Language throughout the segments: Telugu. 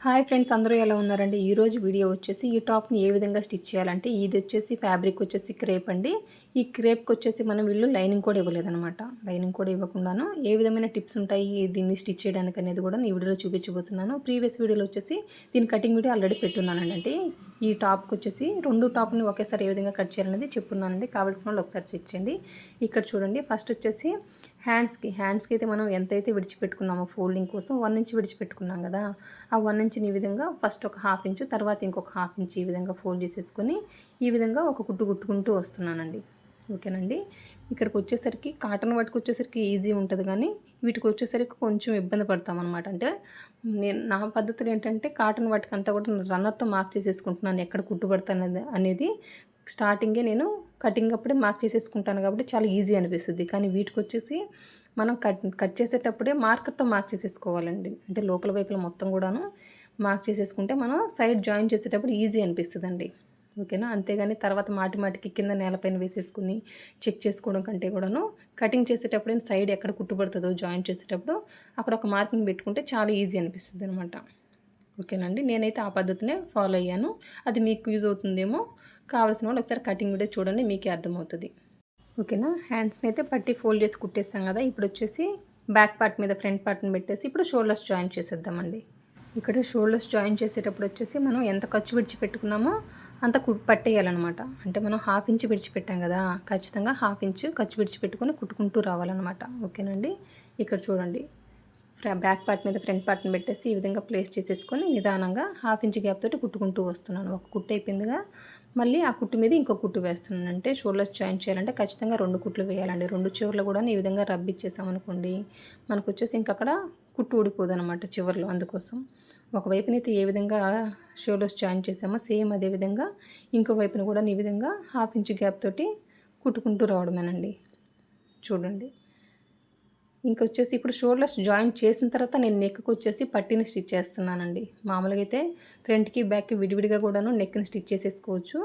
హాయ్ ఫ్రెండ్స్ అందరూ ఎలా ఉన్నారండి? ఈరోజు వీడియో వచ్చేసి ఈ టాప్ని ఏ విధంగా స్టిచ్ చేయాలంటే ఇది వచ్చేసి ఫ్యాబ్రిక్ వచ్చేసి క్రేప్ అండి. ఈ క్రేప్కి వచ్చేసి మనం వీళ్ళు లైనింగ్ కూడా ఇవ్వలేదన్నమాట. లైనింగ్ కూడా ఇవ్వకుండాను ఏ విధమైన టిప్స్ ఉంటాయి దీన్ని స్టిచ్ చేయడానికి అనేది కూడా నేను ఈ వీడియోలో చూపించబోతున్నాను. ప్రీవియస్ వీడియోలో వచ్చేసి దీని కటింగ్ వీడియో ఆల్రెడీ పెట్టున్నానండి. ఈ టాప్కి వచ్చేసి రెండు టాప్ని ఒకేసారి ఏ విధంగా కట్ చేయాలనేది చెప్పున్నానండి. కావాల్సిన వాళ్ళు ఒకసారి చెక్ చేయండి. ఇక్కడ చూడండి ఫస్ట్ వచ్చేసి హ్యాండ్స్కి హ్యాండ్స్కి అయితే మనం ఎంతైతే విడిచిపెట్టుకున్నామో ఫోల్డింగ్ కోసం వన్ ఇంచ్ విడిచిపెట్టుకున్నాం కదా ఆ వన్ ఇంచ్ని ఈ విధంగా ఫస్ట్ ఒక హాఫ్ ఇంచు తర్వాత ఇంకొక హాఫ్ ఇంచ్ ఈ విధంగా ఫోల్డ్ చేసేసుకొని ఈ విధంగా ఒక కుట్టు కుట్టుకుంటూ వస్తున్నానండి. ఓకేనండి. ఇక్కడికి వచ్చేసరికి కాటన్ వాటికి వచ్చేసరికి ఈజీ ఉంటుంది కానీ వీటికి వచ్చేసరికి కొంచెం ఇబ్బంది పడతాం అనమాట అంటే నేను నా పద్ధతులు ఏంటంటే కాటన్ వాటికి అంతా కూడా రన్నర్తో మార్క్ చేసేసుకుంటున్నాను. ఎక్కడ కుట్టుబడతాను అనేది స్టార్టింగే నేను కటింగ్ అప్పుడే మార్క్ చేసేసుకుంటాను కాబట్టి చాలా ఈజీ అనిపిస్తుంది. కానీ వీటికి వచ్చేసి మనం కట్ కట్ చేసేటప్పుడే మార్కర్తో మార్క్ చేసేసుకోవాలండి. అంటే లోపల వైపుల మొత్తం కూడాను మార్క్ చేసేసుకుంటే మనం సైడ్ జాయిన్ చేసేటప్పుడు ఈజీ అనిపిస్తుందండి. ఓకేనా? అంతేగాని తర్వాత మాటి మాటికి కింద నేలపైన వేసేసుకుని చెక్ చేసుకోవడం కంటే కూడాను కటింగ్ చేసేటప్పుడు సైడ్ ఎక్కడ కుట్టుబడుతుందో జాయిన్ చేసేటప్పుడు అక్కడ ఒక మార్కింగ్ పెట్టుకుంటే చాలా ఈజీ అనిపిస్తుంది అనమాట ఓకేనండి నేనైతే ఆ పద్ధతినే ఫాలో అయ్యాను. అది మీకు యూజ్ అవుతుందేమో కావాల్సిన వాళ్ళు ఒకసారి కటింగ్ వీడియో చూడండి మీకే అర్థమవుతుంది. ఓకేనా? హ్యాండ్స్ని అయితే పట్టి ఫోల్డ్ చేసి కుట్టేస్తాం కదా ఇప్పుడు వచ్చేసి బ్యాక్ పార్ట్ మీద ఫ్రంట్ పార్ట్ని పెట్టేసి ఇప్పుడు షోల్డర్స్ జాయిన్ చేసేద్దామండి. ఇక్కడ షోల్డర్స్ జాయిన్ చేసేటప్పుడు వచ్చేసి మనం ఎంత ఖర్చు విడిచిపెట్టుకున్నామో అంత పట్టేయాలన్నమాట. అంటే మనం హాఫ్ ఇంచ్ విడిచిపెట్టాం కదా ఖచ్చితంగా హాఫ్ ఇంచ్ ఖర్చు విడిచిపెట్టుకుని కుట్టుకుంటూ రావాలన్నమాట. ఓకేనండి? ఇక్కడ చూడండి. బ్యాక్ పార్ట్ మీద ఫ్రంట్ పార్ట్ని పెట్టేసి ఈ విధంగా ప్లేస్ చేసేసుకొని నిదానంగా హాఫ్ ఇంచ్ గ్యాప్ తోటి కుట్టుకుంటూ వస్తున్నాను. ఒక కుట్టు అయిపోయిందిగా. మళ్ళీ ఆ కుట్టు మీద ఇంకో కుట్టు వేస్తున్నాను. అంటే షోల్డర్స్ జాయిన్ చేయాలంటే ఖచ్చితంగా రెండు కుట్లు వేయాలండి. రెండు చివర్లు కూడా ఈ విధంగా రబ్ ఇచ్చేసామనుకోండి మనకు వచ్చేసి ఇంకక్కడ కుట్టు ఊడిపోదు అనమాట చివర్లో అందుకోసం. ఒకవైపునైతే ఏ విధంగా షోల్డర్స్ జాయిన్ చేసామో సేమ్ అదే విధంగా ఇంకో వైపున కూడా ఈ విధంగా హాఫ్ ఇంచ్ గ్యాప్ తోటి కుట్టుకుంటూ రావడమేనండి. చూడండి. ఇంకొచ్చేసి ఇప్పుడు షోల్డర్స్ జాయిన్ చేసిన తర్వాత నేను నెక్కి వచ్చేసి పట్టిని స్టిచ్ చేస్తున్నానండి. మామూలుగా అయితే ఫ్రంట్కి బ్యాక్కి విడివిడిగా కూడాను నెక్ని స్టిచ్ చేసేసుకోవచ్చు.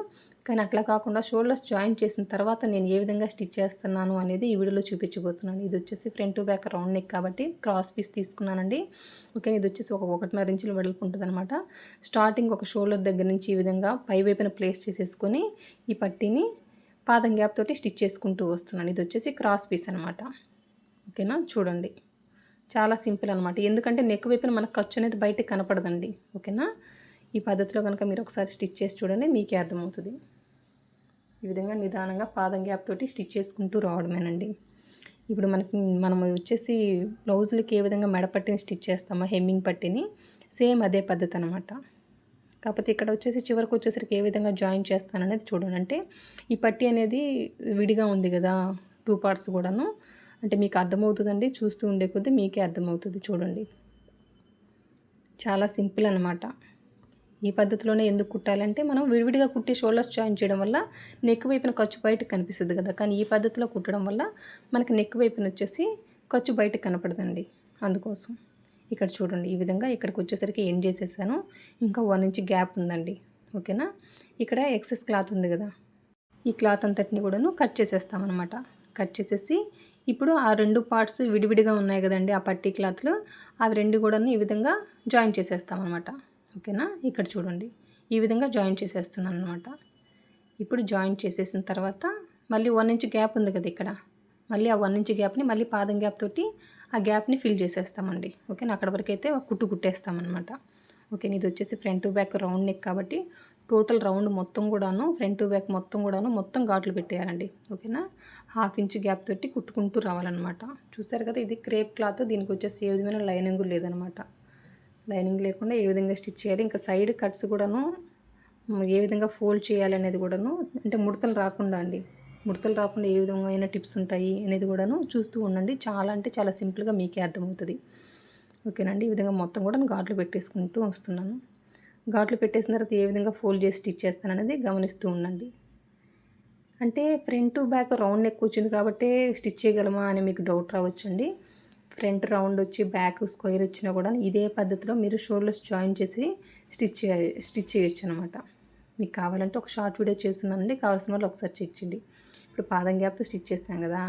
కానీ అట్లా కాకుండా షోల్డర్స్ జాయిన్ చేసిన తర్వాత నేను ఏ విధంగా స్టిచ్ చేస్తున్నాను అనేది ఈ వీడియోలో చూపించబోతున్నాను. ఇది వచ్చేసి ఫ్రంట్ బ్యాక్ రౌండ్ నెక్ కాబట్టి క్రాస్ పీస్ తీసుకున్నానండి. ఓకే ఇది వచ్చేసి ఒక ఒకటిన్నర ఇంచులు వెడల్పు ఉంటుంది అనమాట స్టార్టింగ్ ఒక షోల్డర్ దగ్గర నుంచి ఈ విధంగా పై వైపున ప్లేస్ చేసేసుకొని ఈ పట్టీని పాదం గ్యాప్ తోటి స్టిచ్ చేసుకుంటూ వస్తున్నాను. ఇది వచ్చేసి క్రాస్ పీస్ అనమాట ఓకేనా? చూడండి. చాలా సింపుల్ అనమాట ఎందుకంటే నెక్ వైపున మనకు ఖర్చు అనేది బయటకు కనపడదండి. ఓకేనా? ఈ పద్ధతిలో కనుక మీరు ఒకసారి స్టిచ్ చేసి చూడండి మీకే అర్థమవుతుంది. ఈ విధంగా నిదానంగా పాదం గ్యాప్ తోటి స్టిచ్ చేసుకుంటూ రావడమేనండి. ఇప్పుడు మనకి మనం వచ్చేసి బ్లౌజులకి ఏ విధంగా మెడపట్టిని స్టిచ్ చేస్తామో హెమ్మింగ్ పట్టిని సేమ్ అదే పద్ధతి అనమాట కాకపోతే ఇక్కడ వచ్చేసి చివరికి వచ్చేసరికి ఏ విధంగా జాయిన్ చేస్తాననేది చూడండి. అంటే ఈ పట్టి అనేది విడిగా ఉంది కదా టూ పార్ట్స్ కూడాను. అంటే మీకు అర్థమవుతుందండి చూస్తూ ఉండే కొద్దీ మీకే అర్థమవుతుంది చూడండి. చాలా సింపుల్ అనమాట ఈ పద్ధతిలోనే ఎందుకు కుట్టాలంటే మనం విడివిడిగా కుట్టి షోల్డర్స్ జాయిన్ చేయడం వల్ల నెక్ వైపున ఖర్చు బయటకు కనిపిస్తుంది కదా. కానీ ఈ పద్ధతిలో కుట్టడం వల్ల మనకి నెక్ వైపున వచ్చేసి ఖర్చు బయటకు కనపడదండి. అందుకోసం ఇక్కడ చూడండి ఈ విధంగా ఇక్కడికి వచ్చేసరికి ఎండ్ చేసేసాను ఇంకా వన్ ఇంచ్ గ్యాప్ ఉందండి. ఓకేనా? ఇక్కడ ఎక్సెస్ క్లాత్ ఉంది కదా. ఈ క్లాత్ అంతటిని కూడాను కట్ చేసేస్తామన్నమాట. కట్ చేసేసి ఇప్పుడు ఆ రెండు పార్ట్స్ విడివిడిగా ఉన్నాయి కదండి ఆ పట్టీ క్లాత్లు. అవి రెండు కూడా ఈ విధంగా జాయిన్ చేసేస్తామన్నమాట. ఓకేనా? ఇక్కడ చూడండి. ఈ విధంగా జాయిన్ చేసేస్తున్నాను అనమాట ఇప్పుడు జాయిన్ చేసేసిన తర్వాత మళ్ళీ వన్ ఇంచ్ గ్యాప్ ఉంది కదా ఇక్కడ. మళ్ళీ ఆ వన్ ఇంచ్ గ్యాప్ని మళ్ళీ పాదం గ్యాప్ తోటి ఆ గ్యాప్ని ఫిల్ చేసేస్తామండి. ఓకేనా? అక్కడ వరకు అయితే కుట్టు కుట్టేస్తామన్నమాట. ఓకే ఇది వచ్చేసి ఫ్రంట్ బ్యాక్ రౌండ్ నెక్ కాబట్టి టోటల్ రౌండ్ మొత్తం కూడాను ఫ్రంట్ బ్యాక్ మొత్తం కూడాను మొత్తం ఘాట్లు పెట్టేయాలండి. ఓకేనా? హాఫ్ ఇంచ్ గ్యాప్ తోటి కుట్టుకుంటూ రావాలన్నమాట. చూసారు కదా ఇది క్రేప్ క్లాత్. దీనికి వచ్చేసి ఏ విధమైన లైనింగ్ లేదనమాట లైనింగ్ లేకుండా ఏ విధంగా స్టిచ్ చేయాలి ఇంకా సైడ్ కట్స్ కూడాను ఏ విధంగా ఫోల్డ్ చేయాలి అనేది కూడాను అంటే ముడతలు రాకుండా అండి. ముడతలు రాకుండా ఏ విధమైన టిప్స్ ఉంటాయి అనేది కూడాను చూస్తూ ఉండండి. చాలా అంటే చాలా సింపుల్గా మీకే అర్థమవుతుంది. ఓకేనండి ఈ విధంగా మొత్తం కూడా ఘాట్లు పెట్టేసుకుంటూ వస్తున్నాను. ఘాట్లు పెట్టేసిన తర్వాత ఏ విధంగా ఫోల్డ్ చేసి స్టిచ్ చేస్తాననేది గమనిస్తూ ఉండండి. అంటే ఫ్రంట్ బ్యాక్ రౌండ్ ఎక్కువ వచ్చింది కాబట్టి స్టిచ్ చేయగలమా అని మీకు డౌట్ రావచ్చండి. ఫ్రంట్ రౌండ్ వచ్చి బ్యాక్ స్క్వేర్ వచ్చినా కూడా ఇదే పద్ధతిలో మీరు షోల్డర్స్ జాయిన్ చేసి స్టిచ్ స్టిచ్ చేయొచ్చు అనమాట మీకు కావాలంటే ఒక షార్ట్ వీడియో చేస్తున్నానండి. కావాల్సిన వాళ్ళు ఒకసారి చెక్ చేయండి. ఇప్పుడు పాదం గ్యాప్తో స్టిచ్ చేస్తాం కదా.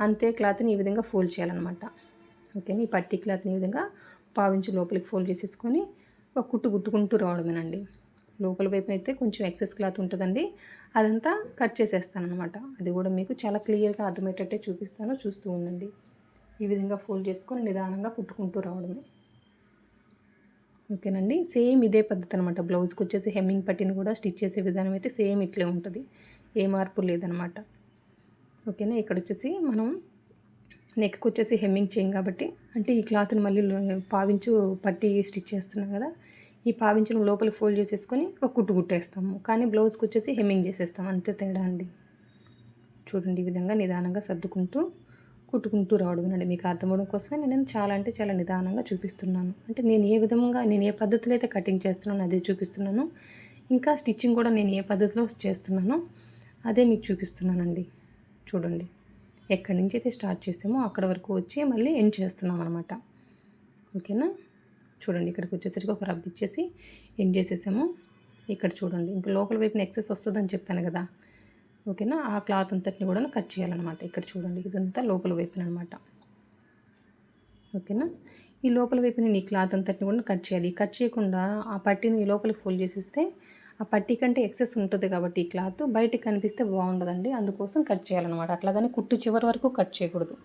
అంతే క్లాత్ని ఈ విధంగా ఫోల్డ్ చేయాలన్నమాట. ఓకే ఈ పట్టి క్లాత్ని ఈ విధంగా పావించి లోపలికి ఫోల్డ్ చేసేసుకొని ఒక కుట్టు కుట్టుకుంటూ రావడమేనండి. లోపల వైపున అయితే కొంచెం ఎక్సెస్ క్లాత్ ఉంటుందండి. అదంతా కట్ చేసేస్తాను అనమాట అది కూడా మీకు చాలా క్లియర్గా అర్థమయ్యేటట్టే చూపిస్తాను. చూస్తూ ఉండండి. ఈ విధంగా ఫోల్డ్ చేసుకొని నిదానంగా కుట్టుకుంటూ రావడమే. ఓకేనండి? సేమ్ ఇదే పద్ధతి అనమాట బ్లౌజ్కి వచ్చేసి హెమ్మింగ్ పట్టిని కూడా స్టిచ్ చేసే విధానం అయితే సేమ్ ఇట్లే ఉంటుంది. ఏ మార్పు లేదనమాట. ఓకేనా? ఇక్కడ వచ్చేసి మనం నెక్కి వచ్చేసి హెమ్మింగ్ చేయం కాబట్టి అంటే ఈ క్లాత్ని మళ్ళీ పావించు పట్టి స్టిచ్ చేస్తున్నాం కదా ఈ పావించిన లోపలికి ఫోల్డ్ చేసేసుకొని ఒక కుట్టు కుట్టేస్తాము. కానీ బ్లౌజ్కి వచ్చేసి హెమ్మింగ్ చేసేస్తాం అంతే తేడా అండి. చూడండి ఈ విధంగా నిదానంగా సర్దుకుంటూ కుట్టుకుంటూ రావడం అండి మీకు అర్థమవడం కోసమే నేను చాలా అంటే చాలా నిదానంగా చూపిస్తున్నాను. అంటే నేను ఏ విధంగా నేను ఏ పద్ధతిలో అయితే కటింగ్ చేస్తున్నానో అదే చూపిస్తున్నాను. ఇంకా స్టిచ్చింగ్ కూడా నేను ఏ పద్ధతిలో చేస్తున్నానో అదే మీకు చూపిస్తున్నానండి. చూడండి. ఎక్కడి నుంచి అయితే స్టార్ట్ చేసామో అక్కడ వరకు వచ్చి మళ్ళీ ఎండ్ చేస్తున్నాం అనమాట ఓకేనా? చూడండి ఇక్కడికి వచ్చేసరికి ఒక రబ్ ఇచ్చేసి ఎండ్ చేసేసాము. ఇక్కడ చూడండి ఇంకా లోపల వైపున ఎక్సెస్ వస్తుందని చెప్పాను కదా. ఓకేనా? ఆ క్లాత్ అంతటిని కూడా కట్ చేయాలన్నమాట. ఇక్కడ చూడండి ఇదంతా లోపల వైపున అనమాట ఓకేనా? ఈ లోపల వైపున ఈ క్లాత్ అంతటిని కూడా కట్ చేయాలి. కట్ చేయకుండా ఆ పట్టీని ఈ లోపలికి ఫోల్డ్ చేసేస్తే ఆ పట్టి కంటే ఎక్సెస్ ఉంటుంది కాబట్టి ఈ క్లాత్ బయటికి కనిపిస్తే బాగుండదండి. అందుకోసం కట్ చేయాలన్నమాట. అట్లాగని కుట్టు చివరి వరకు కట్ చేయకూడదు.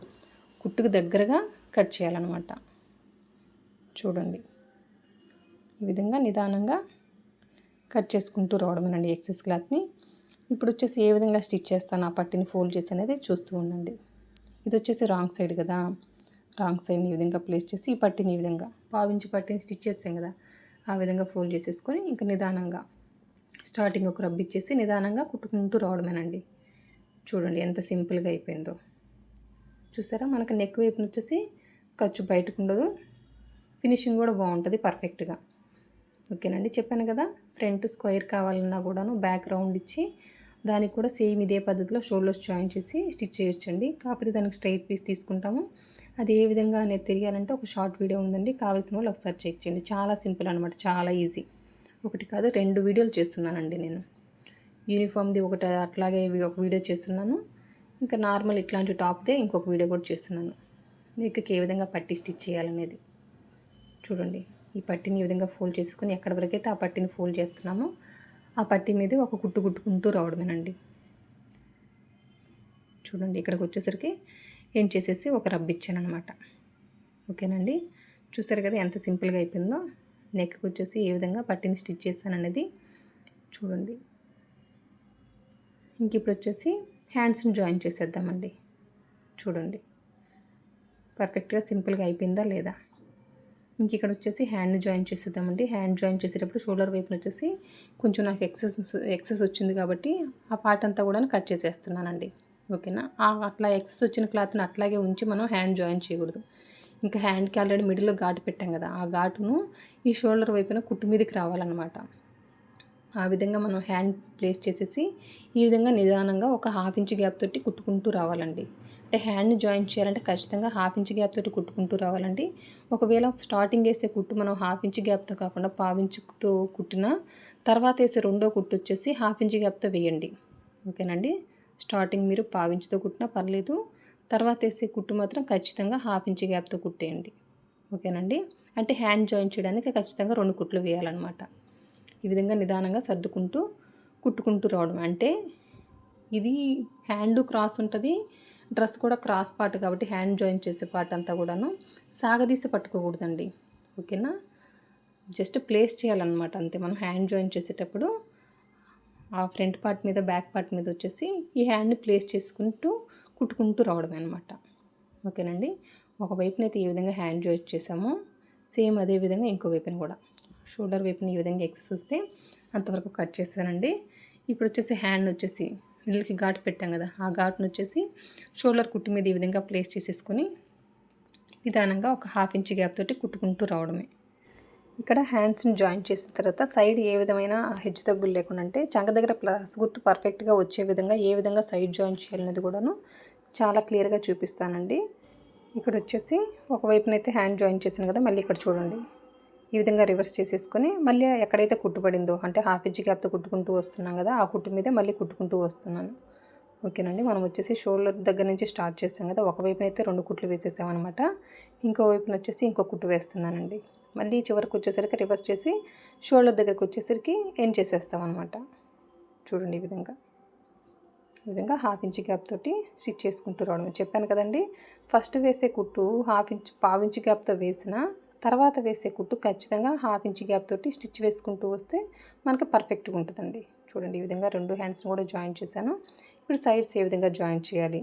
కుట్టుకు దగ్గరగా కట్ చేయాలన్నమాట. చూడండి. ఈ విధంగా నిదానంగా కట్ చేసుకుంటూ రావడమేనండి ఎక్సెస్ క్లాత్ని. ఇప్పుడు వచ్చేసి ఏ విధంగా స్టిచ్ చేస్తాను ఆ పట్టిని ఫోల్డ్ చేసి అనేది చూస్తూ ఉండండి. ఇది వచ్చేసి రాంగ్ సైడ్ కదా. రాంగ్ సైడ్ని ఈ విధంగా ప్లేస్ చేసి ఈ పట్టిని ఈ విధంగా పావించి పట్టిని స్టిచ్ చేసాం కదా ఆ విధంగా ఫోల్డ్ చేసేసుకొని ఇంకా నిదానంగా స్టార్టింగ్ ఒక రబ్ ఇచ్చేసి నిదానంగా కుట్టుకుంటూ రావడమేనండి. చూడండి ఎంత సింపుల్గా అయిపోయిందో. చూసారా? మనకు నెక్ వైపున వచ్చేసి ఖర్చు బయటకు ఉండదు. ఫినిషింగ్ కూడా బాగుంటుంది పర్ఫెక్ట్గా. ఓకేనండి? చెప్పాను కదా ఫ్రంట్ స్క్వైర్ కావాలన్నా కూడాను బ్యాక్ రౌండ్ ఇచ్చి దానికి కూడా సేమ్ ఇదే పద్ధతిలో షోల్డర్స్ జాయిన్ చేసి స్టిచ్ చేయొచ్చండి. కాకపోతే దానికి స్ట్రైట్ పీస్ తీసుకుంటాము. అది ఏ విధంగా అనేది తెలియాలంటే ఒక షార్ట్ వీడియో ఉందండి. కావాల్సిన వాళ్ళు ఒకసారి చెక్ చేయండి. చాలా సింపుల్ అనమాట చాలా ఈజీ. ఒకటి కాదు రెండు వీడియోలు చేస్తున్నానండి నేను. యూనిఫామ్ది ఒకటి అట్లాగే ఒక వీడియో చేస్తున్నాను. ఇంకా నార్మల్ ఇట్లాంటి టాప్దే ఇంకొక వీడియో కూడా చేస్తున్నాను. నెక్కి ఏ విధంగా పట్టి స్టిచ్ చేయాలనేది చూడండి. ఈ పట్టిని ఈ విధంగా ఫోల్డ్ చేసుకొని ఎక్కడి వరకైతే ఆ పట్టిని ఫోల్డ్ చేస్తున్నామో ఆ పట్టి మీద ఒక కుట్టు కుట్టుకుంటూ రావడమేనండి. చూడండి ఇక్కడికి వచ్చేసరికి ఏం చేసేసి ఒక రబ్ ఇచ్చాను అనమాట ఓకేనండి? చూసారు కదా ఎంత సింపుల్గా అయిపోయిందో? నెక్కి వచ్చేసి ఏ విధంగా పట్టిని స్టిచ్ చేశాను అనేది చూడండి. ఇంక ఇప్పుడు వచ్చేసి హ్యాండ్స్ని జాయిన్ చేసేద్దామండి. చూడండి. పర్ఫెక్ట్గా సింపుల్గా అయిపోయిందా లేదా? ఇంక ఇక్కడ వచ్చేసి హ్యాండ్ జాయిన్ చేసేద్దామండి. హ్యాండ్ జాయిన్ చేసేటప్పుడు షోల్డర్ వైపున వచ్చేసి కొంచెం నాకు ఎక్సెస్ ఎక్సెస్ వచ్చింది కాబట్టి ఆ పార్ట్ అంతా కూడా కట్ చేసేస్తున్నానండి. ఓకేనా? అట్లా ఎక్సెస్ వచ్చిన క్లాత్ని అట్లాగే ఉంచి మనం హ్యాండ్ జాయిన్ చేయకూడదు. ఇంకా హ్యాండ్కి ఆల్రెడీ మిడిల్లో ఘాటు పెట్టాం కదా ఆ ఘాటును ఈ షోల్డర్ వైపున కుట్టు మీదకి రావాలన్నమాట. ఆ విధంగా మనం హ్యాండ్ ప్లేస్ చేసేసి ఈ విధంగా నిదానంగా ఒక హాఫ్ ఇంచ్ గ్యాప్ తోటి కుట్టుకుంటూ రావాలండి. అంటే హ్యాండ్ని జాయిన్ చేయాలంటే ఖచ్చితంగా హాఫ్ ఇంచ్ గ్యాప్ తోటి కుట్టుకుంటూ రావాలండి. ఒకవేళ స్టార్టింగ్ వేసే కుట్టు మనం హాఫ్ ఇంచ్ గ్యాప్తో కాకుండా పావించుతో కుట్టిన తర్వాత వేసే రెండో కుట్టు వచ్చేసి హాఫ్ ఇంచ్ గ్యాప్తో వేయండి. ఓకేనండి? స్టార్టింగ్ మీరు పావించుతో కుట్టినా పర్లేదు. తర్వాత వేసే కుట్టు మాత్రం ఖచ్చితంగా హాఫ్ ఇంచ్ గ్యాప్తో కుట్టేయండి. ఓకేనండి? అంటే హ్యాండ్ జాయిన్ చేయడానికి ఖచ్చితంగా రెండు కుట్లు వేయాలన్నమాట. ఈ విధంగా నిదానంగా సర్దుకుంటూ కుట్టుకుంటూ రావడం. అంటే ఇది హ్యాండ్ క్రాస్ ఉంటుంది డ్రెస్ కూడా క్రాస్ పార్ట్ కాబట్టి హ్యాండ్ జాయిన్ చేసే పార్ట్ అంతా కూడాను సాగదీసి పట్టుకోకూడదండి. ఓకేనా? జస్ట్ ప్లేస్ చేయాలన్నమాట. అంతే మనం హ్యాండ్ జాయిన్ చేసేటప్పుడు ఆ ఫ్రంట్ పార్ట్ మీద బ్యాక్ పార్ట్ మీద వచ్చేసి ఈ హ్యాండ్ని ప్లేస్ చేసుకుంటూ కుట్టుకుంటూ రావడమే అనమాట ఓకేనండి? ఒక అయితే ఈ విధంగా హ్యాండ్ జాయిన్ చేసాము. సేమ్ అదే విధంగా ఇంకో వైపున కూడా. షోల్డర్ వైపున ఈ విధంగా ఎక్సెస్ వస్తే అంతవరకు కట్ చేశానండి. ఇప్పుడు వచ్చేసి హ్యాండ్ వచ్చేసి మిడిల్కి ఘాటు పెట్టాం కదా ఆ ఘాటును వచ్చేసి షోల్డర్ కుట్టు మీద ఈ విధంగా ప్లేస్ చేసేసుకొని నిదానంగా ఒక హాఫ్ ఇంచ్ గ్యాప్ తోటి కుట్టుకుంటూ రావడమే. ఇక్కడ హ్యాండ్స్ని జాయిన్ చేసిన తర్వాత సైడ్ ఏ విధమైన హెచ్చు తగ్గులు లేకుండా అంటే చంక దగ్గర ప్లస్ గుర్తు పర్ఫెక్ట్గా వచ్చే విధంగా ఏ విధంగా సైడ్ జాయిన్ చేయాలనేది కూడాను చాలా క్లియర్గా చూపిస్తానండి. ఇక్కడ వచ్చేసి ఒకవైపునైతే హ్యాండ్ జాయిన్ చేశాను కదా మళ్ళీ ఇక్కడ చూడండి. ఈ విధంగా రివర్స్ చేసేసుకొని మళ్ళీ ఎక్కడైతే కుట్టుబడిందో అంటే హాఫ్ ఇంచ్ గ్యాప్తో కుట్టుకుంటూ వస్తున్నాం కదా ఆ కుట్టు మీదే మళ్ళీ కుట్టుకుంటూ వస్తున్నాను. ఓకేనండి మనం వచ్చేసి షోల్డర్ దగ్గర నుంచి స్టార్ట్ చేసాం కదా ఒకవైపునైతే రెండు కుట్లు వేసేసామన్నమాట. ఇంకో వైపున వచ్చేసి ఇంకో కుట్టు వేస్తున్నానండి. మళ్ళీ చివరికి వచ్చేసరికి రివర్స్ చేసి షోల్డర్ దగ్గరికి వచ్చేసరికి ఎండ్ చేసేస్తాం అనమాట చూడండి ఈ విధంగా. ఈ విధంగా హాఫ్ ఇంచ్ గ్యాప్ తోటి స్టిచ్ చేసుకుంటూ రావడం. చెప్పాను కదండి ఫస్ట్ వేసే కుట్టు హాఫ్ ఇంచ్ పావు ఇంచ్ గ్యాప్తో వేసిన తర్వాత వేసే కుట్టు ఖచ్చితంగా హాఫ్ ఇంచ్ గ్యాప్ తోటి స్టిచ్ వేసుకుంటూ వస్తే మనకి పర్ఫెక్ట్గా ఉంటుందండి. చూడండి ఈ విధంగా రెండు హ్యాండ్స్ని కూడా జాయిన్ చేశాను. ఇప్పుడు సైడ్స్ ఏ విధంగా జాయిన్ చేయాలి?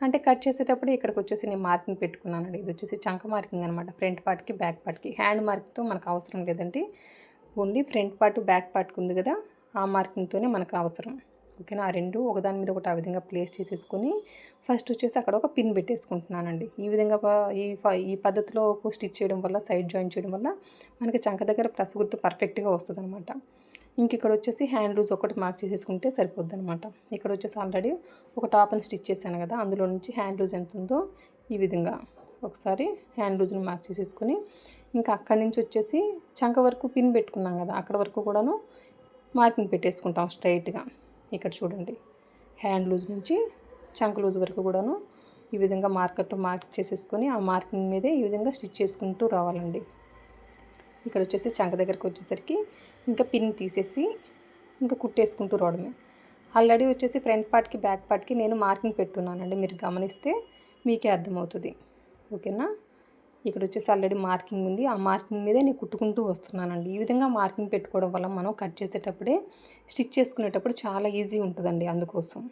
అంటే కట్ చేసేటప్పుడు ఇక్కడికి వచ్చేసి నేను మార్కింగ్ పెట్టుకున్నానండి. ఇది వచ్చేసి చంక మార్కింగ్ అనమాట ఫ్రంట్ పార్ట్కి బ్యాక్ పార్ట్కి. హ్యాండ్ మార్కింగ్తో మనకు అవసరం లేదండి. ఓన్లీ ఫ్రంట్ పార్ట్ బ్యాక్ పార్ట్కి ఉంది కదా ఆ మార్కింగ్తోనే మనకు అవసరం. ఓకేనా? ఆ రెండు ఒకదాని మీద ఒకటి ఆ విధంగా ప్లేస్ చేసేసుకొని ఫస్ట్ వచ్చేసి అక్కడ ఒక పిన్ పెట్టేసుకుంటున్నానండి. ఈ విధంగా ఈ ఈ పద్ధతిలో స్టిచ్ చేయడం వల్ల సైడ్ జాయిన్ చేయడం వల్ల మనకి చంక దగ్గర ప్లస్ గుర్తు పర్ఫెక్ట్గా వస్తుంది అనమాట ఇంక ఇక్కడ వచ్చేసి హ్యాండ్ లూజ్ ఒకటి మార్క్ చేసేసుకుంటే సరిపోద్ది అనమాట ఇక్కడ వచ్చేసి ఆల్రెడీ ఒక టాప్ అని స్టిచ్ చేశాను కదా అందులో నుంచి హ్యాండ్ లూజ్ ఎంత ఉందో ఈ విధంగా ఒకసారి హ్యాండ్ లూజ్ని మార్క్ చేసేసుకొని ఇంకా అక్కడి నుంచి వచ్చేసి చంక వరకు పిన్ పెట్టుకున్నాం కదా అక్కడ వరకు కూడాను మార్కింగ్ పెట్టేసుకుంటాం స్ట్రైట్గా ఇక్కడ చూడండి హ్యాండ్ లూజ్ నుంచి చంక లూజ్ వరకు కూడాను ఈ విధంగా మార్కర్తో మార్క్ చేసేసుకొని ఆ మార్కింగ్ మీదే ఈ విధంగా స్టిచ్ చేసుకుంటూ రావాలండి. ఇక్కడ వచ్చేసి చంక దగ్గరకు వచ్చేసరికి ఇంకా పిన్ తీసేసి ఇంకా కుట్టేసుకుంటూ రావడమే. ఆల్రెడీ వచ్చేసి ఫ్రంట్ పార్ట్కి బ్యాక్ పార్ట్కి నేను మార్కింగ్ పెట్టున్నానండి. మీరు గమనిస్తే మీకే అర్థమవుతుంది. ఓకేనా? ఇక్కడ వచ్చేసి ఆల్రెడీ మార్కింగ్ ఉంది. ఆ మార్కింగ్ మీదే నేను కుట్టుకుంటూ వస్తున్నానండి. ఈ విధంగా మార్కింగ్ పెట్టుకోవడం వల్ల మనం కట్ చేసేటప్పుడే స్టిచ్ చేసుకునేటప్పుడు చాలా ఈజీ ఉంటుందండి అందుకోసం.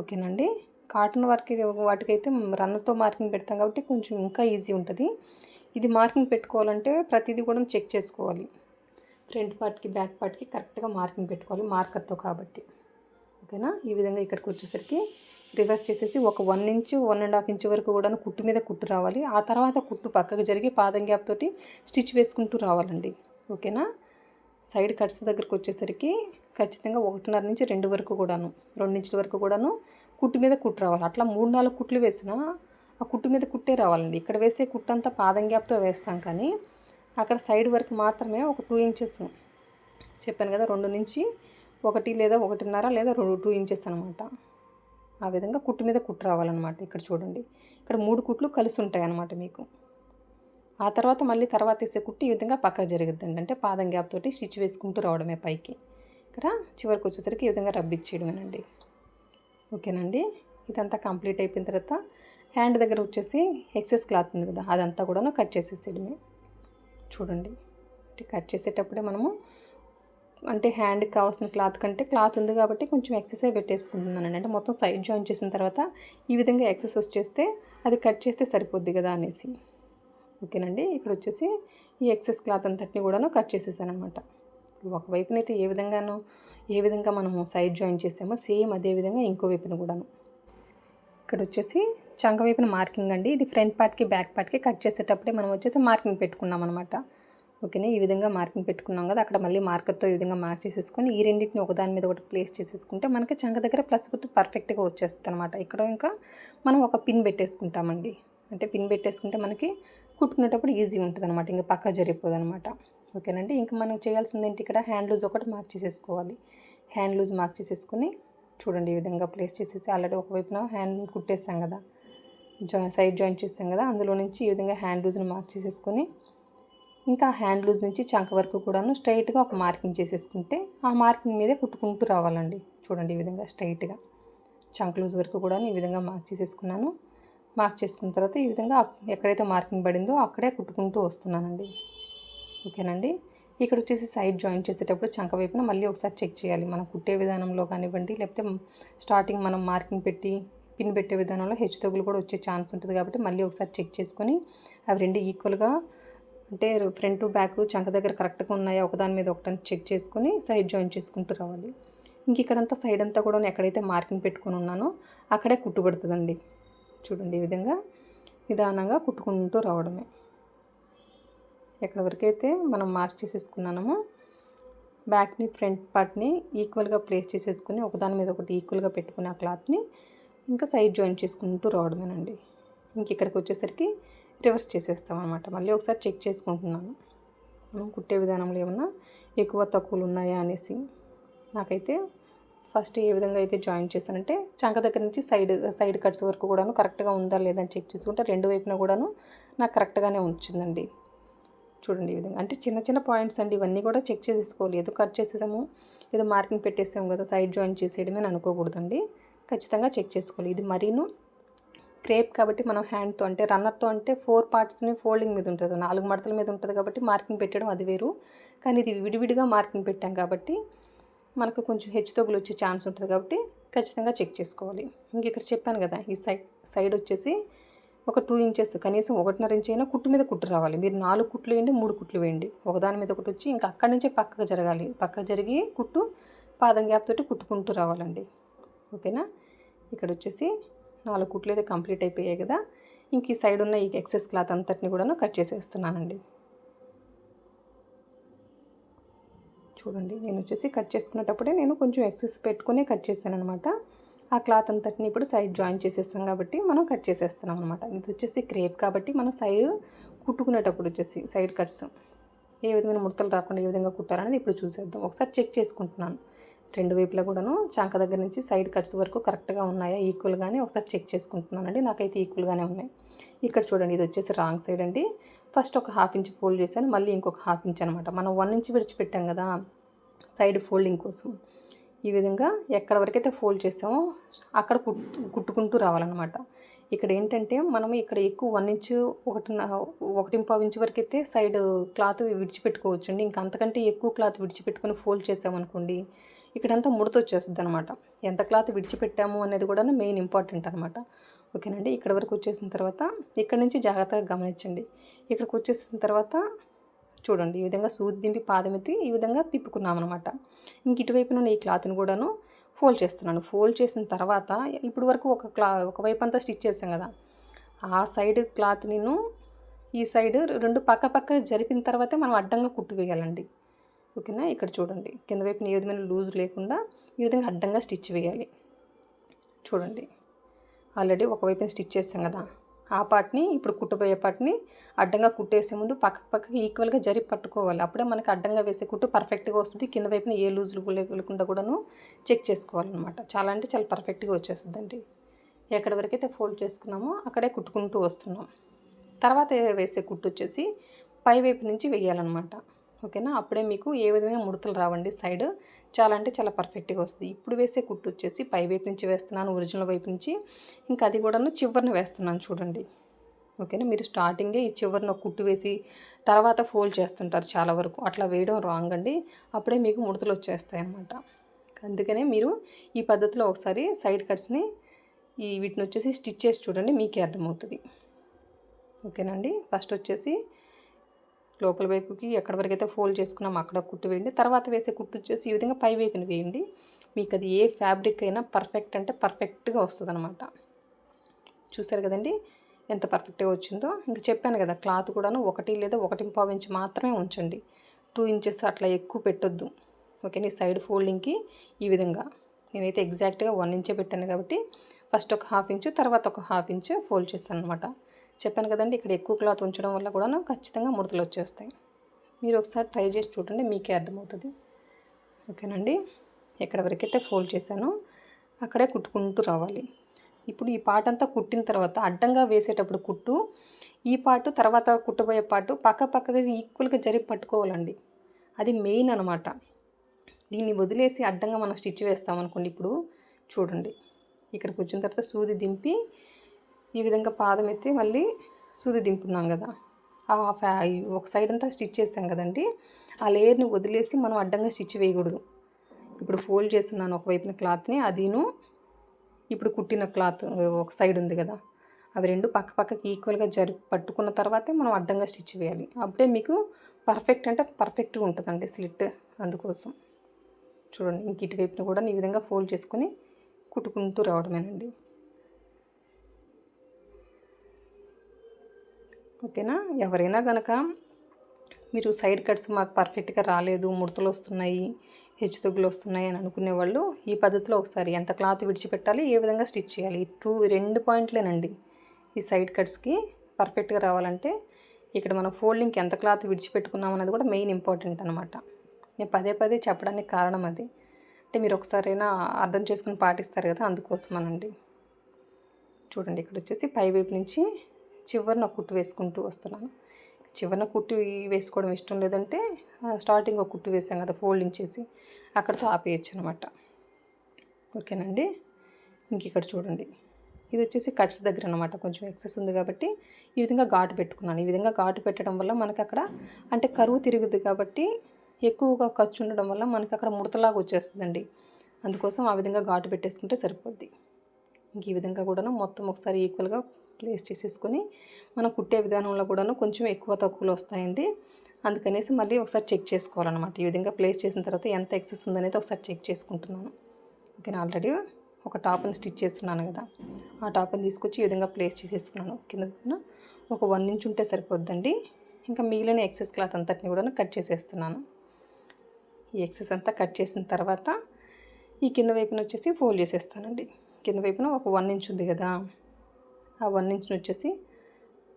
ఓకేనండి? కాటన్ వర్క్ వాటికైతే రన్నర్తో మార్కింగ్ పెడతాం కాబట్టి కొంచెం ఇంకా ఈజీ ఉంటుంది. ఇది మార్కింగ్ పెట్టుకోవాలంటే ప్రతిదీ కూడా చెక్ చేసుకోవాలి. ఫ్రంట్ పార్ట్కి బ్యాక్ పార్ట్కి కరెక్ట్గా మార్కింగ్ పెట్టుకోవాలి మార్కర్తో కాబట్టి. ఓకేనా? ఈ విధంగా ఇక్కడికి వచ్చేసరికి రివర్స్ చేసేసి ఒక one inch one and half inch వరకు కూడా కుట్టు మీద కుట్టు రావాలి. ఆ తర్వాత కుట్టు పక్కకు జరిగి పాదం గ్యాప్ తోటి స్టిచ్ వేసుకుంటూ రావాలండి. ఓకేనా? సైడ్ కట్స్ దగ్గరికి వచ్చేసరికి ఖచ్చితంగా ఒకటిన్నర నుంచి రెండు వరకు కూడాను రెండు ఇంచుల వరకు కూడాను కుట్టు మీద కుట్టు రావాలి. అట్లా మూడు నాలుగు కుట్లు వేసినా ఆ కుట్టు మీద కుట్టే రావాలండి. ఇక్కడ వేసే కుట్టంతా పాదం గ్యాప్తో వేస్తాం కానీ అక్కడ సైడ్ వరకు మాత్రమే ఒక టూ ఇంచెస్ చెప్పాను కదా రెండు నుంచి ఒకటి లేదా ఒకటిన్నర లేదా రెండు టూ ఇంచెస్ అనమాట ఆ విధంగా కుట్టు మీద కుట్టు రావాలన్నమాట ఇక్కడ చూడండి. ఇక్కడ మూడు కుట్లు కలిసి ఉంటాయి అన్నమాట మీకు. ఆ తర్వాత మళ్ళీ తర్వాత వేసే కుట్టు ఈ విధంగా పక్కకు జరుగుద్దండి అంటే పాదం గ్యాప్ తోటి స్టిచ్ వేసుకుంటూ రావడమే పైకి. ఇక్కడ చివరికి వచ్చేసరికి ఈ విధంగా రబ్బిచ్చేయడమేనండి ఓకేనండి? ఇదంతా కంప్లీట్ అయిపోయిన తర్వాత హ్యాండ్ దగ్గర వచ్చేసి ఎక్సెస్ క్లాత్ ఉంది కదా అదంతా కూడా కట్ చేసేసేయడమే. చూడండి. అంటే కట్ చేసేటప్పుడే మనము అంటే హ్యాండ్కి కావాల్సిన క్లాత్ కంటే క్లాత్ ఉంది కాబట్టి కొంచెం ఎక్సెస్ పెట్టేసుకుంటున్నాను అంటే మొత్తం సైడ్ జాయిన్ చేసిన తర్వాత ఈ విధంగా ఎక్సెస్ వచ్చేస్తే అది కట్ చేస్తే సరిపోద్ది కదా అనేసి. ఓకేనండి? ఇక్కడ వచ్చేసి ఈ ఎక్సెస్ క్లాత్ అంతటిని కూడాను కట్ చేసేసాను అనమాట ఒకవైపునైతే ఏ విధంగానో ఏ విధంగా మనము సైడ్ జాయిన్ చేసామో సేమ్ అదే విధంగా ఇంకో వైపున కూడాను. ఇక్కడ వచ్చేసి చంక వైపున మార్కింగ్ అండి. ఇది ఫ్రంట్ పార్ట్కి బ్యాక్ పార్ట్కి కట్ చేసేటప్పుడే మనం వచ్చేసి మార్కింగ్ పెట్టుకున్నాం అనమాట ఓకేనా? ఈ విధంగా మార్కింగ్ పెట్టుకున్నాం కదా అక్కడ మళ్ళీ మార్కర్తో ఈ విధంగా మార్క్ చేసేసుకొని ఈ రెండింటిని ఒకదాని మీద ఒకటి ప్లేస్ చేసేసుకుంటే మనకి చంక దగ్గర ప్లస్ గుర్తు పర్ఫెక్ట్గా వచ్చేస్తుంది అనమాట ఇక్కడ ఇంకా మనం ఒక పిన్ పెట్టేసుకుంటామండి. అంటే పిన్ పెట్టేసుకుంటే మనకి కుట్టుకునేటప్పుడు ఈజీ ఉంటుంది అనమాట ఇంకా పక్క జరిగిపోదు అనమాట ఓకేనండి ఇంకా మనం చేయాల్సింది ఏంటి ఇక్కడ? హ్యాండ్ లూజ్ ఒకటి మార్క్ చేసేసుకోవాలి. హ్యాండ్ లూజ్ మార్క్ చేసేసుకొని చూడండి ఈ విధంగా ప్లేస్ చేసేసి ఆల్రెడీ ఒకవైపున హ్యాండ్ కుట్టేస్తాం కదా. సైడ్ జాయిన్ చేసాం కదా అందులో నుంచి ఈ విధంగా హ్యాండ్ లూజ్ని మార్క్ చేసేసుకొని ఇంకా హ్యాండ్ లూజ్ నుంచి చంక వరకు కూడాను స్ట్రైట్గా ఒక మార్కింగ్ చేసేసుకుంటే ఆ మార్కింగ్ మీదే కుట్టుకుంటూ రావాలండి. చూడండి ఈ విధంగా స్ట్రైట్గా. చంక లూజ్ వరకు కూడా ఈ విధంగా మార్క్ చేసేసుకున్నాను. మార్క్ చేసుకున్న తర్వాత ఈ విధంగా ఎక్కడైతే మార్కింగ్ పడిందో అక్కడే కుట్టుకుంటూ వస్తున్నానండి. ఓకేనండి? ఇక్కడ వచ్చేసి సైడ్ జాయిన్ చేసేటప్పుడు చంక వైపున మళ్ళీ ఒకసారి చెక్ చేయాలి. మనం కుట్టే విధానంలో కానివ్వండి లేకపోతే స్టార్టింగ్ మనం మార్కింగ్ పెట్టి పిన్ పెట్టే విధానంలో హెచ్చు తగులు కూడా వచ్చే ఛాన్స్ ఉంటుంది కాబట్టి మళ్ళీ ఒకసారి చెక్ చేసుకొని అవి రెండు ఈక్వల్గా అంటే ఫ్రంట్ బ్యాక్ చంక దగ్గర కరెక్ట్గా ఉన్నాయా ఒకదాని మీద ఒకటని చెక్ చేసుకొని సైడ్ జాయిన్ చేసుకుంటూ రావాలి. ఇంక ఇక్కడంతా సైడ్ అంతా కూడా ఎక్కడైతే మార్కింగ్ పెట్టుకొని ఉన్నానో అక్కడే కుట్టుబడుతుందండి. చూడండి ఈ విధంగా నిదానంగా కుట్టుకుంటూ రావడమే. ఎక్కడ వరకైతే మనం మార్క్ చేసేసుకున్నామో బ్యాక్ని ఫ్రంట్ పార్ట్ని ఈక్వల్గా ప్లేస్ చేసేసుకుని ఒకదాని మీద ఒకటి ఈక్వల్గా పెట్టుకుని ఆ క్లాత్ని ఇంకా సైడ్ జాయిన్ చేసుకుంటూ రావడమేనండి. ఇంక ఇక్కడికి వచ్చేసరికి రివర్స్ చేసేస్తాం అనమాట మళ్ళీ ఒకసారి చెక్ చేసుకుంటున్నాను. మనం కుట్టే విధానంలో ఏమన్నా ఎక్కువ తక్కువలు ఉన్నాయా అనేసి. నాకైతే ఫస్ట్ ఏ విధంగా అయితే జాయిన్ చేశానంటే చంక దగ్గర నుంచి సైడ్ సైడ్ కట్స్ వరకు కూడాను కరెక్ట్గా ఉందా లేదా అని చెక్ చేసుకుంటే రెండు వైపున కూడాను నాకు కరెక్ట్గానే ఉంచిందండి చూడండి ఈ విధంగా. అంటే చిన్న చిన్న పాయింట్స్ అండి. ఇవన్నీ కూడా చెక్ చేసేసుకోవాలి. ఏదో కట్ చేసేసాము ఏదో మార్కింగ్ పెట్టేసాము కదా సైడ్ జాయిన్ చేసేయడమే అనుకోకూడదండి. ఖచ్చితంగా చెక్ చేసుకోవాలి. ఇది మరీను క్రేప్ కాబట్టి మనం హ్యాండ్తో అంటే రన్నర్తో అంటే ఫోర్ పార్ట్స్ని ఫోల్డింగ్ మీద ఉంటుంది. నాలుగు మడతల మీద ఉంటుంది కాబట్టి మార్కింగ్ పెట్టడం అది వేరు. కానీ ఇది విడివిడిగా మార్కింగ్ పెట్టాం కాబట్టి మనకు కొంచెం హెచ్చు తగ్గులు వచ్చే ఛాన్స్ ఉంటుంది కాబట్టి ఖచ్చితంగా చెక్ చేసుకోవాలి. ఇంక ఇక్కడ చెప్పాను కదా ఈ సైడ్ సైడ్ వచ్చేసి ఒక టూ ఇంచెస్ కనీసం ఒకటిన్నర ఇంచ్ అయినా కుట్టు మీద కుట్టు రావాలి. మీరు నాలుగు కుట్లు వేయండి మూడు కుట్లు వేయండి. ఒకదాని మీద ఒకటి వచ్చి ఇంకా అక్కడి నుంచే పక్కకు జరగాలి. పక్కకు జరిగి కుట్టు పాదం గ్యాప్ తోటి కుట్టుకుంటూ రావాలండి. ఓకేనా? ఇక్కడ వచ్చేసి నాలుగు కుట్లు అయితే కంప్లీట్ అయిపోయాయి కదా. ఇంక ఈ సైడ్ ఉన్న ఈ ఎక్సెస్ క్లాత్ అంతటిని కూడాను కట్ చేసేస్తున్నానండి. చూడండి నేను వచ్చేసి కట్ చేసుకునేటప్పుడే నేను కొంచెం ఎక్సెస్ పెట్టుకునే కట్ చేశాను అనమాట ఆ క్లాత్ అంతటిని ఇప్పుడు సైడ్ జాయిన్ చేసేస్తాం కాబట్టి మనం కట్ చేసేస్తున్నాం అనమాట ఇది వచ్చేసి క్రేప్ కాబట్టి మనం సైడ్ కుట్టుకునేటప్పుడు వచ్చేసి సైడ్ కట్స్ ఏ విధమైన ముడతలు రాకుండా ఏ విధంగా కుట్టాలనేది ఇప్పుడు చూసేద్దాం. ఒకసారి చెక్ చేసుకుంటున్నాను. రెండు వైపులా కూడాను చంక దగ్గర నుంచి సైడ్ కట్స్ వరకు కరెక్ట్గా ఉన్నాయా? ఈక్వల్గానే ఒకసారి చెక్ చేసుకుంటున్నానండి. నాకైతే ఈక్వల్గానే ఉన్నాయి. ఇక్కడ చూడండి ఇది వచ్చేసి రాంగ్ సైడ్ అండి. ఫస్ట్ ఒక హాఫ్ ఇంచ్ ఫోల్డ్ చేశాను మళ్ళీ ఇంకొక హాఫ్ ఇంచ్ అనమాట. మనం వన్ ఇంచ్ విడిచిపెట్టాం కదా సైడ్ ఫోల్డింగ్ కోసం. ఈ విధంగా ఎక్కడ వరకైతే ఫోల్డ్ చేసామో అక్కడ కుట్టు కుట్టుకుంటూ రావాలన్నమాట. ఇక్కడ ఏంటంటే మనం ఇక్కడ ఎక్కువ వన్ ఇంచ్ ఒకటి ఒకటి పావు ఇంచ్ వరకు అయితే సైడ్ క్లాత్ విడిచిపెట్టుకోవచ్చు అండి ఇంకా అంతకంటే ఎక్కువ క్లాత్ విడిచిపెట్టుకొని ఫోల్డ్ చేసామనుకోండి ఇక్కడంతా ముడత వచ్చేస్తుంది అనమాట ఎంత క్లాత్ విడిచిపెట్టాము అనేది కూడా మెయిన్ ఇంపార్టెంట్ అనమాట. ఓకేనండి? ఇక్కడ వరకు వచ్చేసిన తర్వాత ఇక్కడ నుంచి జాగ్రత్తగా గమనించండి. ఇక్కడికి వచ్చేసిన తర్వాత చూడండి ఈ విధంగా సూది దింపి పాదం ఎత్తి ఈ విధంగా తిప్పుకున్నాం అనమాట ఇంక ఇటువైపు నుండి ఈ క్లాత్ని కూడాను ఫోల్డ్ చేస్తున్నాను. ఫోల్డ్ చేసిన తర్వాత ఇప్పుడు వరకు ఒక క్లా ఒకవైపు అంతా స్టిచ్ చేసాం కదా. ఆ సైడ్ క్లాత్ నేను ఈ సైడ్ రెండు పక్క పక్క జరిపిన తర్వాతే మనం అడ్డంగా కుట్టు వేయాలండి. ఓకేనా? ఇక్కడ చూడండి. కింద వైపున ఏ విధమైన లూజ్ లేకుండా ఈ విధంగా అడ్డంగా స్టిచ్ వేయాలి. చూడండి. ఆల్రెడీ ఒకవైపున స్టిచ్ చేసాం కదా. ఆ పార్ట్ని ఇప్పుడు కుట్టుపోయే పార్ట్ని అడ్డంగా కుట్టేసే ముందు పక్క పక్కకి ఈక్వల్గా జరిపి పట్టుకోవాలి. అప్పుడే మనకి అడ్డంగా వేసే కుట్టు పర్ఫెక్ట్గా వస్తుంది. కింద వైపున ఏ లూజులు లేకుండా కూడాను చెక్ చేసుకోవాలన్నమాట. చాలా అంటే చాలా పర్ఫెక్ట్గా వచ్చేస్తుందండి. ఎక్కడి వరకైతే ఫోల్డ్ చేసుకున్నామో అక్కడే కుట్టుకుంటూ వస్తున్నాం. తర్వాత వేసే కుట్టు వచ్చేసి పై వైపు నుంచి వేయాలన్నమాట. ఓకేనా? అప్పుడే మీకు ఏ విధమైన ముడతలు రావండి. సైడ్ చాలా అంటే చాలా పర్ఫెక్ట్గా వస్తుంది. ఇప్పుడు వేసే కుట్టు వచ్చేసి పై వైపు నుంచి వేస్తున్నాను ఒరిజినల్ వైపు నుంచి. ఇంకా అది కూడాను చివరిన వేస్తున్నాను చూడండి. ఓకేనా? మీరు స్టార్టింగే ఈ చివరిన కుట్టు వేసి తర్వాత ఫోల్డ్ చేస్తుంటారు చాలా వరకు. అట్లా వేయడం రాంగ్ అండి. అప్పుడే మీకు ముడతలు వచ్చేస్తాయి అన్నమాట అందుకనే మీరు ఈ పద్ధతిలో ఒకసారి సైడ్ కట్స్ని ఈ వీటిని వచ్చేసి స్టిచ్ చేసి చూడండి మీకే అర్థమవుతుంది. ఓకేనండి ఫస్ట్ వచ్చేసి లోపల వైపుకి ఎక్కడి వరకు అయితే ఫోల్డ్ చేసుకున్నాం అక్కడ కుట్టు వేయండి. తర్వాత వేసే కుట్టు వచ్చేసి ఈ విధంగా పై వైపున వేయండి. మీకు అది ఏ ఫ్యాబ్రిక్ అయినా పర్ఫెక్ట్ అంటే పర్ఫెక్ట్గా వస్తుంది అనమాట చూసారు కదండి? ఎంత పర్ఫెక్ట్గా వచ్చిందో? ఇంకా చెప్పాను కదా క్లాత్ కూడాను ఒకటి లేదా ఒకటి పావు ఇంచ్ మాత్రమే ఉంచండి. టూ ఇంచెస్ అట్లా ఎక్కువ పెట్టొద్దు. ఓకే నీ సైడ్ ఫోల్డింగ్కి ఈ విధంగా. నేనైతే ఎగ్జాక్ట్గా వన్ ఇంచే పెట్టాను కాబట్టి ఫస్ట్ ఒక హాఫ్ ఇంచు తర్వాత ఒక హాఫ్ ఇంచు ఫోల్డ్ చేశాను అనమాట చెప్పాను కదండి ఇక్కడ ఎక్కువ క్లాత్ ఉంచడం వల్ల కూడా ఖచ్చితంగా ముడతలు వచ్చేస్తాయి. మీరు ఒకసారి ట్రై చేసి చూడండి మీకే అర్థమవుతుంది. ఓకేనండి? ఎక్కడ వరకైతే ఫోల్డ్ చేశానో అక్కడే కుట్టుకుంటూ రావాలి. ఇప్పుడు ఈ పాట అంతా కుట్టిన తర్వాత అడ్డంగా వేసేటప్పుడు కుట్టు. ఈ పాటు తర్వాత కుట్టబోయే పాటు పక్క పక్కగా ఈక్వల్గా జరిపి పట్టుకోవాలండి. అది మెయిన్ అనమాట దీన్ని వదిలేసి అడ్డంగా మనం స్టిచ్ వేస్తామనుకోండి ఇప్పుడు చూడండి. ఇక్కడికి వచ్చిన తర్వాత సూది దింపి ఈ విధంగా పాదం ఎత్తి మళ్ళీ సూది దింపున్నాం కదా. ఆ ఫ్యా ఒక సైడ్ అంతా స్టిచ్ చేసాం కదండి. ఆ లేయర్ని వదిలేసి మనం అడ్డంగా స్టిచ్ వేయకూడదు. ఇప్పుడు ఫోల్డ్ చేస్తున్నాను ఒకవైపున క్లాత్ని అదిను ఇప్పుడు కుట్టిన క్లాత్ ఒక సైడ్ ఉంది కదా. అవి రెండు పక్క పక్కకి ఈక్వల్గా జరి పట్టుకున్న తర్వాతే మనం అడ్డంగా స్టిచ్ వేయాలి. అప్పుడే మీకు పర్ఫెక్ట్ అంటే పర్ఫెక్ట్గా ఉంటుందండి స్లిట్ అందుకోసం. చూడండి ఇంక ఇటువైపున కూడా ఈ విధంగా ఫోల్డ్ చేసుకొని కుట్టుకుంటూ రావడమేనండి. ఓకేనా? ఎవరైనా కనుక మీరు సైడ్ కట్స్ మాకు పర్ఫెక్ట్గా రాలేదు ముడతలు వస్తున్నాయి హెచ్చు తగ్గులు వస్తున్నాయి అని అనుకునే వాళ్ళు ఈ పద్ధతిలో ఒకసారి ఎంత క్లాత్ విడిచిపెట్టాలి ఏ విధంగా స్టిచ్ చేయాలి? టూ రెండు పాయింట్లేనండి. ఈ సైడ్ కట్స్కి పర్ఫెక్ట్గా రావాలంటే ఇక్కడ మనం ఫోల్డింగ్కి ఎంత క్లాత్ విడిచిపెట్టుకున్నాం అనేది కూడా మెయిన్ ఇంపార్టెంట్ అనమాట నేను పదే పదే చెప్పడానికి కారణం అది. అంటే మీరు ఒకసారైనా అర్థం చేసుకుని పాటిస్తారు కదా అందుకోసమనండి. చూడండి ఇక్కడ వచ్చేసి పై వైపు నుంచి చివరిన కుట్టు వేసుకుంటూ వస్తున్నాను. చివరన కుట్టు వేసుకోవడం ఇష్టం లేదంటే స్టార్టింగ్ ఒక కుట్టు వేసాం కదా ఫోల్డింగ్ చేసి అక్కడితో ఆపేయచ్చు అనమాట ఓకేనండి? ఇంక ఇక్కడ చూడండి. ఇది వచ్చేసి కట్స్ దగ్గర అనమాట కొంచెం ఎక్సెస్ ఉంది కాబట్టి ఈ విధంగా ఘాటు పెట్టుకున్నాను. ఈ విధంగా ఘాటు పెట్టడం వల్ల మనకి అక్కడ అంటే కరువు తిరుగుద్ది కాబట్టి ఎక్కువగా ఖర్చు ఉండడం వల్ల మనకి అక్కడ ముడతలాగా వచ్చేస్తుందండి. అందుకోసం ఆ విధంగా ఘాటు పెట్టేసుకుంటే సరిపోద్ది. ఇంక ఈ విధంగా కూడా మొత్తం ఒకసారి ఈక్వల్గా ప్లేస్ చేసేసుకొని మనం కుట్టే విధానంలో కూడాను కొంచెం ఎక్కువ తక్కువలు వస్తాయండి. అందుకనేసి మళ్ళీ ఒకసారి చెక్ చేసుకోవాలన్నమాట. ఈ విధంగా ప్లేస్ చేసిన తర్వాత ఎంత ఎక్సెస్ ఉందనేది ఒకసారి చెక్ చేసుకుంటున్నాను. ఓకే ఆల్రెడీ ఒక టాప్ని స్టిచ్ చేస్తున్నాను కదా. ఆ టాప్ని తీసుకొచ్చి ఈ విధంగా ప్లేస్ చేసేసుకున్నాను. కింద ఒక వన్ ఇంచ్ ఉంటే సరిపోద్దండి. ఇంకా మిగిలిన ఎక్సెస్ క్లాత్ అంతటిని కూడా కట్ చేసేస్తున్నాను. ఈ ఎక్సెస్ అంతా కట్ చేసిన తర్వాత ఈ కింద వైపున వచ్చేసి ఫోల్డ్ చేసేస్తానండి. కింద వైపున ఒక వన్ ఇంచ్ ఉంది కదా. ఆ వన్ ఇంచ్ని వచ్చేసి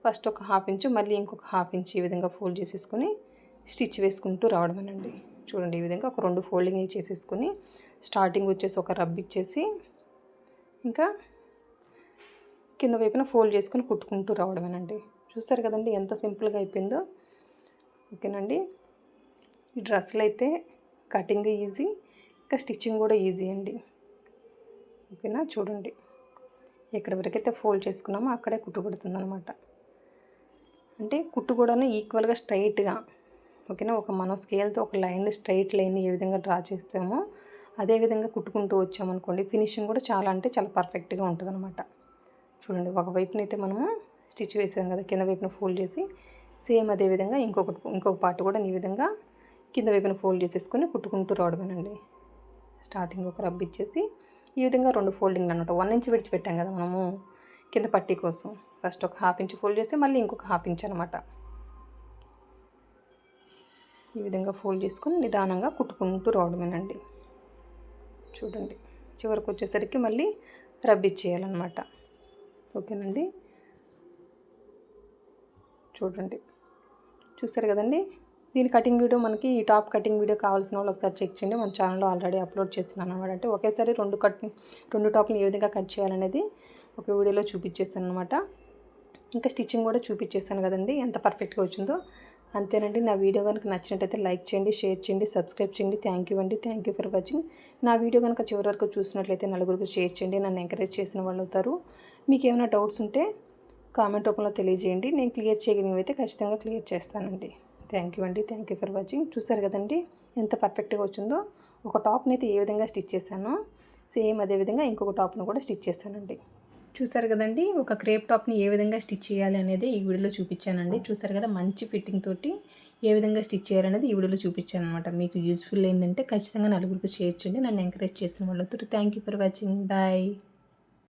ఫస్ట్ ఒక హాఫ్ ఇంచ్ మళ్ళీ ఇంకొక హాఫ్ ఇంచ్ ఈ విధంగా ఫోల్డ్ చేసేసుకొని స్టిచ్ వేసుకుంటూ రావడమేనండి. చూడండి ఈ విధంగా ఒక రెండు ఫోల్డింగ్లు చేసేసుకొని స్టార్టింగ్ వచ్చేసి ఒక రబ్ ఇచ్చేసి ఇంకా కింద వైపున ఫోల్డ్ చేసుకొని కుట్టుకుంటూ రావడమేనండి. చూసారు కదండి ఎంత సింపుల్గా అయిపోయిందో. ఓకేనండి. ఈ డ్రెస్సులు అయితే కటింగ్ ఈజీ ఇంకా స్టిచ్చింగ్ కూడా ఈజీ అండి. ఓకేనా? చూడండి. ఎక్కడి వరకైతే ఫోల్డ్ చేసుకున్నామో అక్కడే కుట్టు పడుతుంది అనమాట అంటే కుట్టు కూడాను ఈక్వల్గా స్ట్రైట్గా ఓకేనా? ఒక మనం స్కేల్తో ఒక లైన్ స్ట్రైట్ లైన్ ఏ విధంగా డ్రా చేస్తామో అదే విధంగా కుట్టుకుంటూ వచ్చామనుకోండి ఫినిషింగ్ కూడా చాలా అంటే చాలా పర్ఫెక్ట్గా ఉంటుంది అనమాట చూడండి ఒక వైపునైతే మనము స్టిచ్ వేసాం కదా కింద వైపున ఫోల్డ్ చేసి సేమ్ అదే విధంగా ఇంకొకటి ఇంకొక పార్ట్ కూడా ఈ విధంగా కింద వైపున ఫోల్డ్ చేసేసుకొని కుట్టుకుంటూ రావడమేనండి. స్టార్టింగ్ ఒక రబ్ ఇచ్చేసి ఈ విధంగా రెండు ఫోల్డింగ్లు అనమాట వన్ ఇంచ్ విడిచిపెట్టాం కదా మనము కింద పట్టీ కోసం. ఫస్ట్ ఒక హాఫ్ ఇంచ్ ఫోల్డ్ చేసి మళ్ళీ ఇంకొక హాఫ్ ఇంచ్ అనమాట ఈ విధంగా ఫోల్డ్ చేసుకొని నిదానంగా కుట్టుకుంటూ రావడమేనండి. చూడండి చివరికి వచ్చేసరికి మళ్ళీ రబ్ ఇచ్చేయాలన్నమాట. ఓకేనండి? చూడండి. చూసారు కదండి? దీని కటింగ్ వీడియో మనకి ఈ టాప్ కటింగ్ వీడియో కావాల్సిన వాళ్ళు ఒకసారి చెక్ చేయండి. మన ఛానల్లో ఆల్రెడీ అప్లోడ్ చేస్తున్నాను అనమాట అంటే ఒకేసారి రెండు కట్ రెండు టాప్ని ఏ విధంగా కట్ చేయాలనేది ఒక వీడియోలో చూపించేస్తాను అనమాట ఇంకా స్టిచ్చింగ్ కూడా చూపించేసాను కదండి ఎంత పర్ఫెక్ట్గా వచ్చిందో. అంతేనండి నా వీడియో కనుక నచ్చినట్టయితే లైక్ చేయండి షేర్ చేయండి సబ్స్క్రైబ్ చేయండి. థ్యాంక్ యూ అండి థ్యాంక్ యూ ఫర్ వాచింగ్ నా వీడియో కనుక చివరి వరకు చూసినట్లయితే నలుగురికి షేర్ చేయండి నన్ను ఎంకరేజ్ చేసిన వాళ్ళు అవుతారు. మీకు ఏమైనా డౌట్స్ ఉంటే కామెంట్ రూపంలో తెలియజేయండి. నేను క్లియర్ చేయగలిగినవి ఖచ్చితంగా క్లియర్ చేస్తానండి. థ్యాంక్ యూ అండి. థ్యాంక్ యూ ఫర్ వాచింగ్ చూసారు కదండి ఎంత పర్ఫెక్ట్గా వచ్చిందో. ఒక టాప్ని అయితే ఏ విధంగా స్టిచ్ చేశానో సేమ్ అదే విధంగా ఇంకొక టాప్ను కూడా స్టిచ్ చేశానండి. చూసారు కదండి ఒక క్రేప్ టాప్ని ఏ విధంగా స్టిచ్ చేయాలి అనేది ఈ వీడియోలో చూపించానండి. చూసారు కదా మంచి ఫిట్టింగ్ తోటి ఏ విధంగా స్టిచ్ చేయాలనేది ఈ వీడియోలో చూపించాను అనమాట మీకు యూజ్ఫుల్ అయిందంటే ఖచ్చితంగా నలుగురికి షేర్ చేయండి. నన్ను ఎంకరేజ్ చేసిన వాళ్ళతో thank you for watching bye